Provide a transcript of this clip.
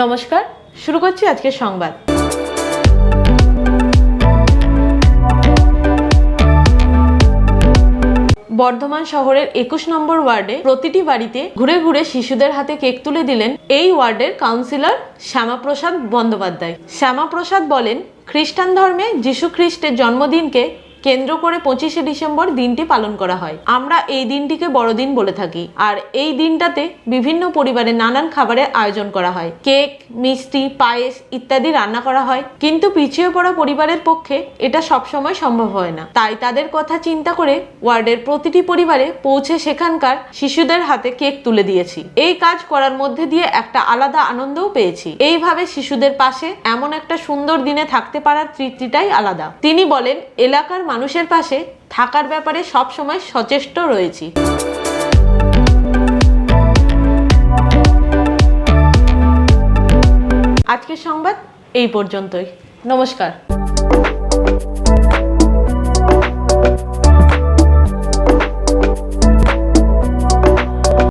নমস্কার, শুরু করছি আজকের সংবাদ। বর্ধমান শহরের একুশ নম্বর ওয়ার্ডে প্রতিটি বাড়িতে ঘুরে ঘুরে শিশুদের হাতে কেক তুলে দিলেন এই ওয়ার্ডের কাউন্সিলর শ্যামাপ্রসাদ বন্দ্যোপাধ্যায়। শ্যামাপ্রসাদ বলেন, খ্রিস্টান ধর্মে যীশু খ্রিস্টের জন্মদিনকে কেন্দ্র করে পঁচিশে ডিসেম্বর দিনটি পালন করা হয়। আমরা এই দিনটিকে বড়দিন বলে থাকি। আর এই দিনটাতে বিভিন্ন পরিবারে নানান খাবারের আয়োজন করা হয়। কেক, মিষ্টি, পায়েস ইত্যাদি রান্না করা হয়। কিন্তু পিছিয়ে পড়া পরিবারের পক্ষে এটা সবসময় সম্ভব হয় না। তাই তাদের কথা চিন্তা করে ওয়ার্ডের প্রতিটি পরিবারে পৌঁছে সেখানকার শিশুদের হাতে কেক তুলে দিয়েছি। এই কাজ করার মধ্যে দিয়ে একটা আলাদা আনন্দও পেয়েছি। এইভাবে শিশুদের পাশে এমন একটা সুন্দর দিনে থাকতে পারার তৃপ্তিটাই আলাদা। তিনি বলেন, এলাকার মানুষের পাশে থাকার ব্যাপারে সব সময় সচেষ্ট রয়েছি। আজকের সংবাদ এই পর্যন্তই। নমস্কার।